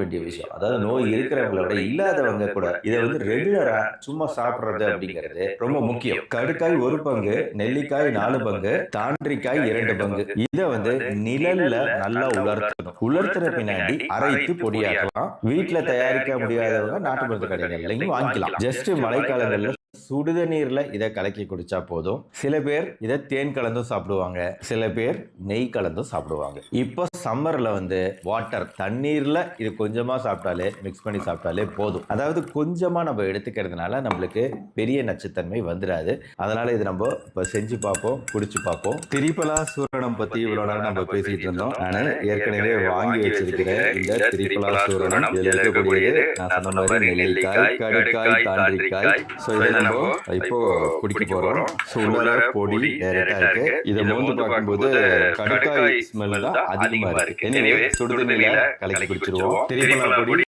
வேண்டிய விஷயம். அதாவது நோய் இருக்கிறவங்கள விட இல்லாதவங்க கூட இதை வந்து ரெகுலரா சும்மா சாப்பிடுறது அப்படிங்கிறது ரொம்ப முக்கியம். கடுக்காய் ஒரு பங்கு நெல்லிக்காய் நாலு பங்கு தாண்டிக்காய் இரண்டு பங்கு. இதை வந்து நிழல்ல நல்லா உலர்த்தணும். உலர்த்துற பின்னாடி அரைத்து பொடியாக்கலாம். வீட்டுல தயாரிக்க முடியாதவங்க நாட்டு மருந்து கடைகள்லையும் வாங்கிக்கலாம். ஜஸ்ட் மழைக்காலங்கள்ல சுடுதண்ணீர்ல இதை கலக்கி குடிச்சா போதும். சில பேர் இதை தேன் கலந்தும் சாப்பிடுவாங்க. சில பேர் நெய் கலந்தும் சாப்பிடுவாங்க. இப்போ சம்மர்ல வந்து வாட்டர் தண்ணீர்ல இது கொஞ்சமா சாப்பிட்டாலே மிக்ஸ் பண்ணி சாப்பிட்டாலே போதும். அதாவது கொஞ்சமா நம்ம எடுத்துக்கிறதுனால நம்மளுக்கு பெரிய நச்சுத்தன்மை வந்துடாது அதனால இது நம்ம இப்போ செஞ்சு பார்ப்போம் குடிச்சு பார்ப்போம். திரிபலா சூரணம் பத்தி இவ்வளவு நேரம் நம்ம பேசிட்டு இருந்தோம். நான் ஏற்கனவே வாங்கி வச்சிருக்கிறேன் இந்த திரிபலா சூரணம் நான் சொன்ன மாதிரி நெல்லிக்காய் கடுக்காய் தாண்டிக்காய் ஸோ இப்போ குடிக்க போறோம். ஸோ உள்ளார பொடி டைரக்டா இருக்கு. இதை மோந்து பார்க்கும்போது கடுக்காய் ஸ்மெல் தான் அதிகமா இருக்கு. எனவே சுடுதண்ணில கலக்கி குடிச்சிருவோம். திரிபலா பொடி.